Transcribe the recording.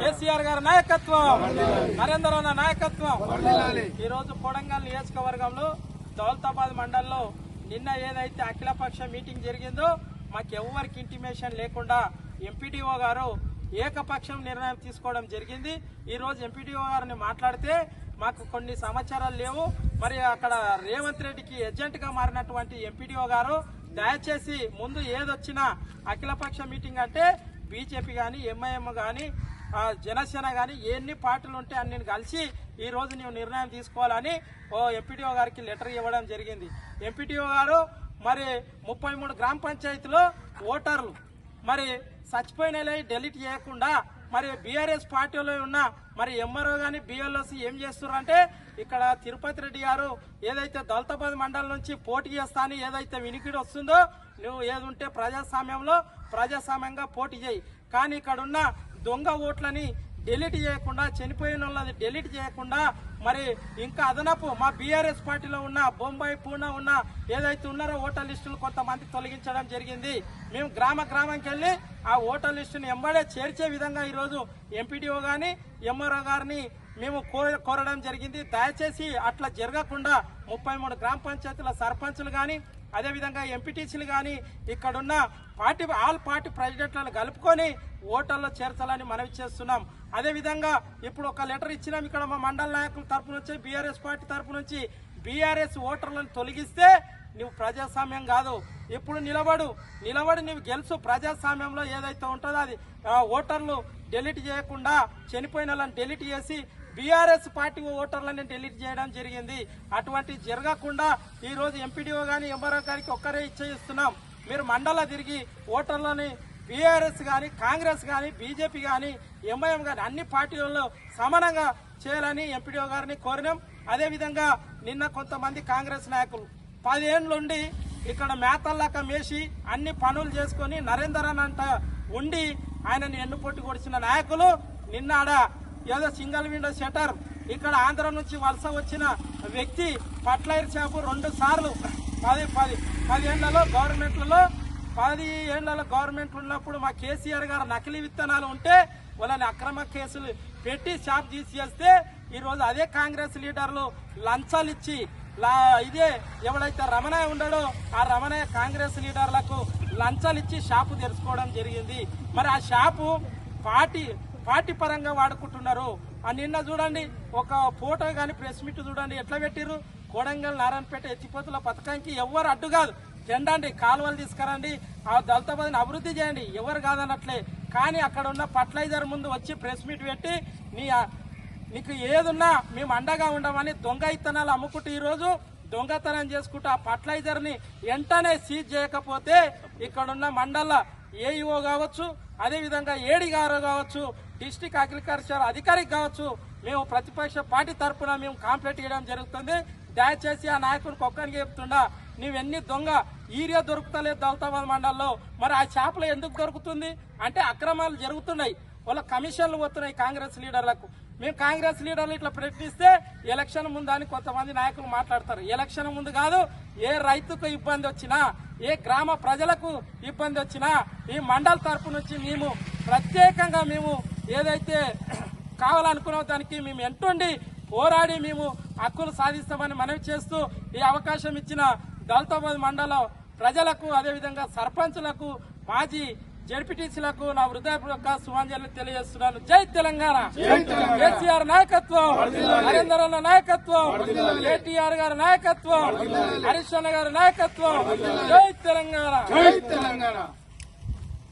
కేసీఆర్ గారి నాయకత్వం. నరేంద్ర నాయకత్వం. ఈ రోజు కొడంగల్ నియోజకవర్గంలో దౌలతాబాద్ మండలంలో నిన్న ఏదైతే అఖిలపక్ష మీటింగ్ జరిగిందో మాకు ఎవరికి ఇంటిమేషన్ లేకుండా ఎంపీడీఓ గారు ఏకపక్షం నిర్ణయం తీసుకోవడం జరిగింది. ఈ రోజు ఎంపీడీఓ గారిని మాట్లాడితే మాకు కొన్ని సమాచారాలు లేవు. మరి అక్కడ రేవంత్ రెడ్డికి ఏజెంట్గా మారినటువంటి ఎంపీడీఓ గారు దయచేసి ముందు ఏదొచ్చినా అఖిలపక్ష మీటింగ్ అంటే బీజేపీ కానీ ఎంఐఎం కానీ జనసేన కానీ ఎన్ని పార్టీలు ఉంటే అన్ని కలిసి ఈ రోజు నీవు నిర్ణయం తీసుకోవాలని ఓ ఎంపీడీఓ గారికి లెటర్ ఇవ్వడం జరిగింది. ఎంపీడీఓ గారు మరి ముప్పై మూడు గ్రామ పంచాయతీలో ఓటర్లు. మరి చచ్చిపోయిన డెలీట్ చేయకుండా మరి బీఆర్ఎస్ పార్టీలో ఉన్న మరి ఎంఆర్ఓ కానీ బిఎల్ఓసి ఏం చేస్తున్నారు అంటే ఇక్కడ తిరుపతి రెడ్డి గారు ఏదైతే దళితపది మండలం నుంచి పోటీ చేస్తాను ఏదైతే వినికిడి వస్తుందో నువ్వు ఏది ఉంటే ప్రజాస్వామ్యంలో ప్రజాస్వామ్యంగా పోటీ చేయి. కానీ ఇక్కడున్న దొంగ ఓట్లని డెలీట్ చేయకుండా చనిపోయిన వాళ్ళని డెలీట్ చేయకుండా మరి ఇంకా అదనపు మా బీఆర్ఎస్ పార్టీలో ఉన్న బొంబాయి పూనా ఉన్న ఏదైతే ఉన్నారో ఓటర్ లిస్టులు కొంతమంది తొలగించడం జరిగింది. మేము గ్రామ గ్రామంకి వెళ్ళి ఆ ఓటర్ లిస్టుని ఎంబడే చేర్చే విధంగా ఈరోజు ఎంపీడీఓ కానీ ఎంఆర్ఓ గారిని మేము కోర కోరడం జరిగింది. దయచేసి అట్లా జరగకుండా ముప్పై మూడు గ్రామ పంచాయతీల సర్పంచులు కానీ అదేవిధంగా ఎంపీటీసీలు కానీ ఇక్కడున్న పార్టీ ఆల్ పార్టీ ప్రెసిడెంట్లను కలుపుకొని ఓటర్లో చేర్చాలని మనవి చేస్తున్నాం. అదేవిధంగా ఇప్పుడు ఒక లెటర్ ఇచ్చినాం ఇక్కడ మా మండల నాయకుల తరపు నుంచి బీఆర్ఎస్ పార్టీ తరపు నుంచి. బీఆర్ఎస్ ఓటర్లను తొలగిస్తే నువ్వు ప్రజాస్వామ్యం కాదు. ఇప్పుడు నిలబడు నిలబడి నువ్వు గెలుసు ప్రజాస్వామ్యంలో ఏదైతే ఉంటుందో అది ఓటర్లు డెలీట్ చేయకుండా చనిపోయిన వాళ్ళని డెలీట్ చేసి బీఆర్ఎస్ పార్టీ ఓటర్లని డెలీట్ చేయడం జరిగింది. అటువంటి జరగకుండా ఈ రోజు ఎంపీడీఓ గాని ఎంఆర్ఓ గారికి ఒక్కరే ఇచ్చేస్తున్నాం మీరు మండల తిరిగి ఓటర్లని బీఆర్ఎస్ కానీ కాంగ్రెస్ కానీ బీజేపీ కానీ ఎంఐఎం కానీ అన్ని పార్టీలలో సమానంగా చేయాలని ఎంపీడీఓ గారిని కోరినాం. అదేవిధంగా నిన్న కొంతమంది కాంగ్రెస్ నాయకులు పదేళ్ళుండి ఇక్కడ మేతల్లాక మేసి అన్ని పనులు చేసుకొని నరేందర్ అంట ఉండి ఆయనని ఎన్నుపొట్టి కొడిచిన నాయకులు నిన్నాడ ఏదో సింగిల్ విండో షటర్ ఇక్కడ ఆంధ్ర నుంచి వలస వచ్చిన వ్యక్తి పట్లైర్ షాపు రెండు సార్లు పది పది పది ఏళ్ళలో గవర్నమెంట్లలో పది ఏళ్ళలో గవర్నమెంట్ ఉన్నప్పుడు మా కేసీఆర్ గారు నకిలీ విత్తనాలు ఉంటే వాళ్ళని అక్రమ కేసులు పెట్టి షాప్ తీసేస్తే ఈరోజు అదే కాంగ్రెస్ లీడర్లు లంచాలు ఇచ్చి లా ఇదే ఎవడైతే రమణయ్య ఉండడో ఆ రమణయ్య కాంగ్రెస్ లీడర్లకు లంచాలు ఇచ్చి షాపు తెరుచుకోవడం జరిగింది. మరి ఆ షాపు పార్టీ పార్టీ పరంగా వాడుకుంటున్నారు. ఆ నిన్న చూడండి ఒక ఫోటో కానీ ప్రెస్ మీట్ చూడండి ఎట్లా పెట్టిర్రు? కోడంగల్ నారాయణపేట ఎత్తిపోతుల పథకానికి ఎవరు అడ్డు కాదు. తెండండి కాలువలు తీసుకురండి ఆ దళితాబాద్ని అభివృద్ధి చేయండి. ఎవరు కాదన్నట్లే కానీ అక్కడ ఉన్న ఫర్టిలైజర్ ముందు వచ్చి ప్రెస్ మీట్ పెట్టి నీ నీకు ఏదున్నా మేము అండగా ఉండమని దొంగ ఇత్తనాలు అమ్ముకుంటూ ఈరోజు దొంగతనం చేసుకుంటూ ఆ ఫర్టిలైజర్ని వెంటనే సీజ్ చేయకపోతే ఇక్కడున్న మండల ఏఈఓ కావచ్చు అదేవిధంగా ఏడి గారు కావచ్చు డిస్టిక్ అగ్రికల్చర్ అధికారికి కావచ్చు మేము ప్రతిపక్ష పార్టీ తరఫున మేము కాంప్లైంట్ చేయడం జరుగుతుంది. దయచేసి ఆ నాయకునికి ఒక్కరికి చెప్తుండా నీవెన్ని దొంగ ఈరియా దొరుకుతలేదు దౌలతాబాద్ మండలంలో మరి ఆ చేపలు ఎందుకు దొరుకుతుంది? అంటే అక్రమాలు జరుగుతున్నాయి. వాళ్ళ కమిషన్లు పోతున్నాయి కాంగ్రెస్ లీడర్లకు. మేము కాంగ్రెస్ లీడర్లు ఇట్లా ప్రకటిస్తే ఎలక్షన్ ముందు అని కొంతమంది నాయకులు మాట్లాడతారు. ఎలక్షన్ ముందు కాదు ఏ రైతుకు ఇబ్బంది వచ్చినా ఏ గ్రామ ప్రజలకు ఇబ్బంది వచ్చినా ఈ మండల తరపు నుంచి మేము ప్రత్యేకంగా మేము ఏదైతే కావాలనుకున్న దానికి మేము ఎంటుండి పోరాడి మేము హక్కులు సాధిస్తామని మనవి చేస్తూ ఈ అవకాశం ఇచ్చిన దళితాబాద్ మండలం ప్రజలకు అదేవిధంగా సర్పంచులకు మాజీ జడ్పీటీసీలకు నా హృదయపూర్వక సుమాంజలు తెలియజేస్తున్నాను. జై తెలంగాణ! కేసీఆర్ నాయకత్వం! నరేందర్ అన్న నాయకత్వం! కేటీఆర్ గారి నాయకత్వం! హరీష్ అన్న గారి నాయకత్వం! జై తెలంగాణ! జై తెలంగాణ!